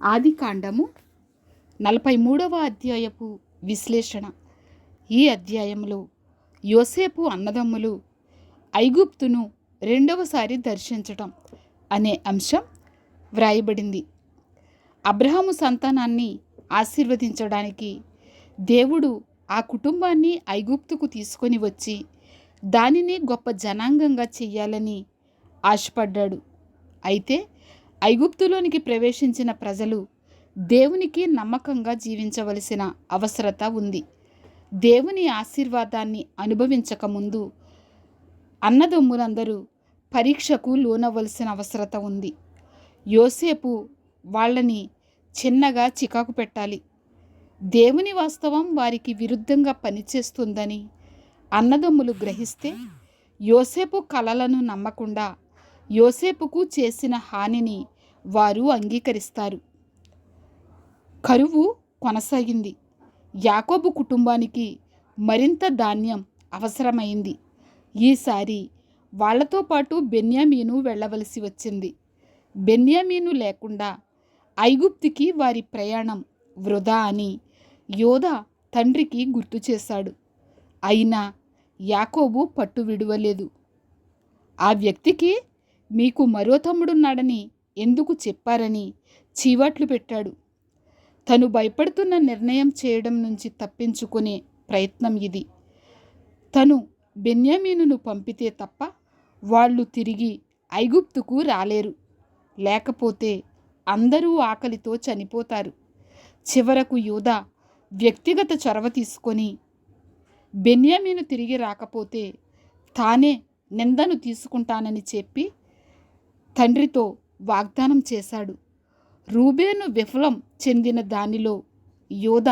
ఆది కాండము నలభై మూడవ అధ్యాయపు విశ్లేషణ. ఈ అధ్యాయంలో యోసేపు అన్నదమ్ములు ఐగుప్తును రెండవసారి దర్శించటం అనే అంశం వ్రాయబడింది. అబ్రహాము సంతానాన్ని ఆశీర్వదించడానికి దేవుడు ఆ కుటుంబాన్ని ఐగుప్తుకు తీసుకొని వచ్చి దానిని గొప్ప జనాంగంగా చెయ్యాలని ఆశపడ్డాడు. అయితే ఐగుప్తులోనికి ప్రవేశించిన ప్రజలు దేవునికి నమ్మకంగా జీవించవలసిన అవసరత ఉంది. దేవుని ఆశీర్వాదాన్ని అనుభవించకముందు అన్నదమ్ములందరూ పరీక్షకు లోనవలసిన అవసరత ఉంది. యోసేపు వాళ్ళని చిన్నగా చికాకు పెట్టాలి. దేవుని వాస్తవం వారికి విరుద్ధంగా పనిచేస్తుందని అన్నదమ్ములు గ్రహిస్తే యోసేపు కలలను నమ్మకుండా యోసేపుకు చేసిన హానిని వారు అంగీకరిస్తారు. కరువు కొనసాగింది. యాకోబు కుటుంబానికి మరింత ధాన్యం అవసరమైంది. ఈసారి వాళ్ళతో పాటు బెన్యామీను వెళ్ళవలసి వచ్చింది. బెన్యామీను లేకుండా ఐగుప్తికి వారి ప్రయాణం వృధా అని యోధ తండ్రికి గుర్తు చేశాడు. అయినా యాకోబు పట్టు విడువలేదు. ఆ వ్యక్తికి మీకు మరో తమ్ముడున్నాడని ఎందుకు చెప్పారని చీవాట్లు పెట్టాడు. తను భయపడుతున్న నిర్ణయం చేయడం నుంచి తప్పించుకునే ప్రయత్నం ఇది. తను బెన్యామీనును పంపితే తప్ప వాళ్ళు తిరిగి ఐగుప్తుకు రాలేరు. లేకపోతే అందరూ ఆకలితో చనిపోతారు. చివరకు యూదా వ్యక్తిగత చొరవ తీసుకొని బెన్యామీను తిరిగి రాకపోతే తానే నిందను తీసుకుంటానని చెప్పి తండ్రితో వాగ్దానం చేశాడు. రూబేను విఫలం చెందిన దానిలో యోధ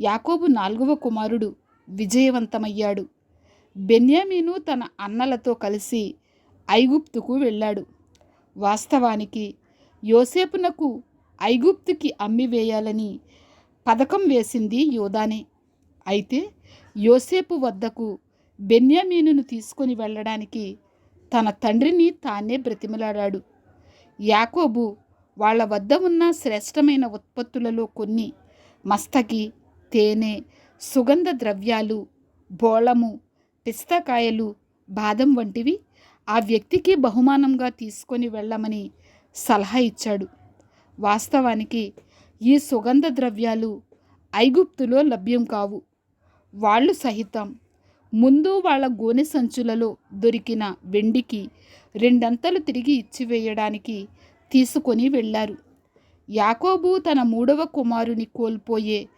యాకోబు నాలుగవ కుమారుడు విజయవంతమయ్యాడు. బెన్యామీను తన అన్నలతో కలిసి ఐగుప్తుకు వెళ్ళాడు. వాస్తవానికి యోసేపునకు ఐగుప్తుకి అమ్మివేయాలని పథకం వేసింది యోధానే. అయితే యోసేపు వద్దకు బెన్యామీనును తీసుకొని వెళ్ళడానికి తన తండ్రిని తానే బ్రతిమలాడాడు. యాకోబు వాళ్ళ వద్ద ఉన్న శ్రేష్టమైన ఉత్పత్తులలో కొన్ని మస్తకి తేనె సుగంధ ద్రవ్యాలు బోళము పిస్తకాయలు బాదం వంటివి ఆ వ్యక్తికి బహుమానంగా తీసుకొని వెళ్ళమని సలహా ఇచ్చాడు. వాస్తవానికి ఈ సుగంధ ద్రవ్యాలు ఐగుప్తులో లభ్యం కావు. వాళ్ళు సహితం ముందు వాళ్ళ గోనె సంచులలో దొరికిన వెండికి రెండంతలు తిరిగి ఇచ్చివేయడానికి తీసుకొని వెళ్ళారు. యాకోబు తన మూడవ కుమారుని కోల్పోయే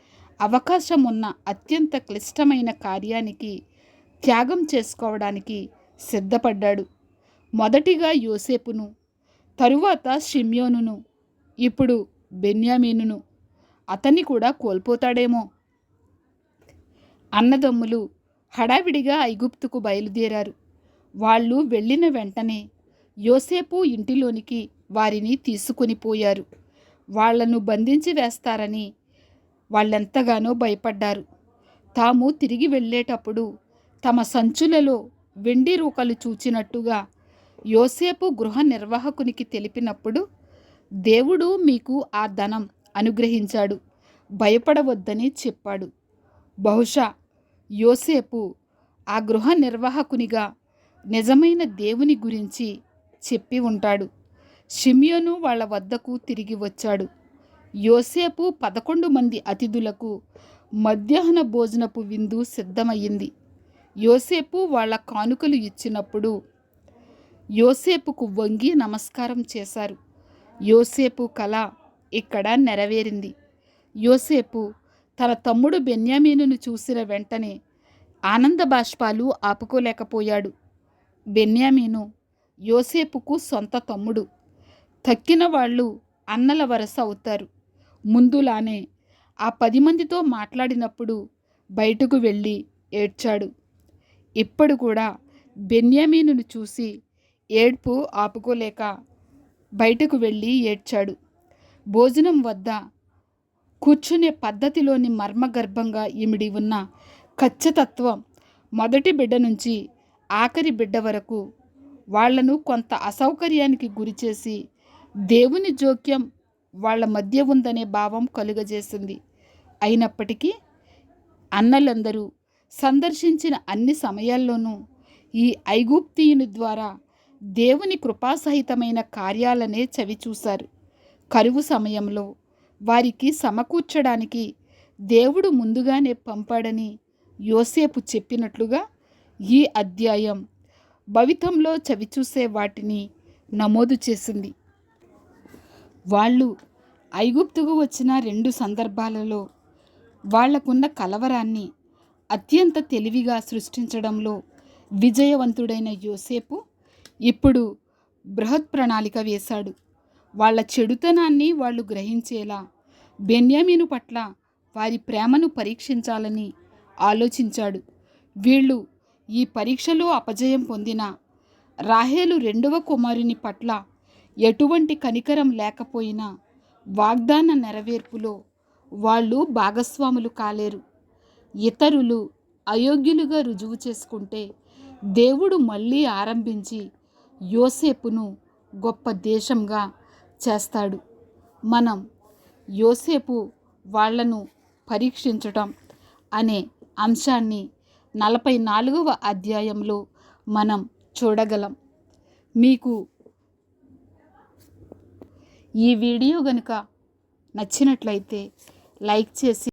అవకాశం ఉన్న అత్యంత క్లిష్టమైన కార్యానికి త్యాగం చేసుకోవడానికి సిద్ధపడ్డాడు. మొదటిగా యోసేపును తరువాత షిమ్యోనును ఇప్పుడు బెన్యామీనును. అతన్ని కూడా కోల్పోతాడేమో. అన్నదమ్ములు హడావిడిగా ఐగుప్తుకు బయలుదేరారు. వాళ్ళు వెళ్ళిన వెంటనే యోసేపు ఇంటిలోనికి వారిని తీసుకొని పోయారు. వాళ్ళను బంధించి వేస్తారని వాళ్ళెంతగానో భయపడ్డారు. తాము తిరిగి వెళ్ళేటప్పుడు తమ సంచులలో వెండి రూకలు చూచినట్టుగా యోసేపు గృహ నిర్వాహకునికి తెలిపినప్పుడు దేవుడు మీకు ఆ ధనం అనుగ్రహించాడు. భయపడవద్దని చెప్పాడు. బహుశా యోసేపు ఆ గృహ నిర్వాహకునిగా నిజమైన దేవుని గురించి చెప్పి ఉంటాడు. షిమియోను వాళ్ళ వద్దకు తిరిగి వచ్చాడు. యోసేపు పదకొండు మంది అతిథులకు మధ్యాహ్న భోజనపు విందు సిద్ధమయ్యింది. యోసేపు వాళ్ళ కానుకలు ఇచ్చినప్పుడు యోసేపుకు వంగి నమస్కారం చేశారు. యోసేపు కళ ఇక్కడ నెరవేరింది. యోసేపు తన తమ్ముడు బెన్యామీనును చూసిన వెంటనే ఆనంద బాష్పాలు ఆపుకోలేకపోయాడు. బెన్యామీను యోసేపుకు సొంత తమ్ముడు. తక్కిన వాళ్ళు అన్నల వరస అవుతారు. ముందులానే ఆ పది మందితో మాట్లాడినప్పుడు బయటకు వెళ్ళి ఏడ్చాడు. ఇప్పుడు కూడా బెన్యామీనును చూసి ఏడ్పు ఆపుకోలేక బయటకు వెళ్ళి ఏడ్చాడు. భోజనం వద్ద కూర్చునే పద్ధతిలోని మర్మగర్భంగా ఇమిడి ఉన్న ఖచ్చితత్వం మొదటి బిడ్డ నుంచి ఆఖరి బిడ్డ వరకు వాళ్ళను కొంత అసౌకర్యానికి గురిచేసి దేవుని జోక్యం వాళ్ళ మధ్య ఉందనే భావం కలుగజేసింది. అయినప్పటికీ అన్నలందరూ సందర్శించిన అన్ని సమయాల్లోనూ ఈ ఐగుప్తియుని ద్వారా దేవుని కృపాసహితమైన కార్యాలనే చవిచూశారు. కరువు సమయంలో వారికి సమకూర్చడానికి దేవుడు ముందుగానే పంపాడని యోసేపు చెప్పినట్లుగా ఈ అధ్యాయం భవితంలో చవిచూసే వాటిని నమోదు చేసింది. వాళ్ళు ఐగుప్తుకు వచ్చిన రెండు సందర్భాలలో వాళ్ళకున్న కలవరాన్ని అత్యంత తెలివిగా సృష్టించడంలో విజయవంతుడైన యోసేపు ఇప్పుడు బృహత్ ప్రణాళిక వేశాడు. వాళ్ళ చెడుతనాన్ని వాళ్ళు గ్రహించేలా బెన్యామీను పట్ల వారి ప్రేమను పరీక్షించాలని ఆలోచించాడు. వీళ్ళు ఈ పరీక్షలో అపజయం పొందిన రాహేలు రెండవ కుమారుని పట్ల ఎటువంటి కనికరం లేకపోయినా వాగ్దాన నెరవేర్పులో వాళ్ళు భాగస్వాములు కాలేరు. ఇతరులు అయోగ్యులుగా రుజువు చేసుకుంటే దేవుడు మళ్ళీ ఆరంభించి యోసేపును గొప్ప దేశంగా చేస్తాడు. మనం యోసేపు వాళ్ళను పరీక్షించటం అనే అంశాన్ని నలభై నాలుగవ అధ్యాయంలో మనం చూడగలం. మీకు ఈ వీడియో గనుక నచ్చినట్లయితే లైక్ చేసి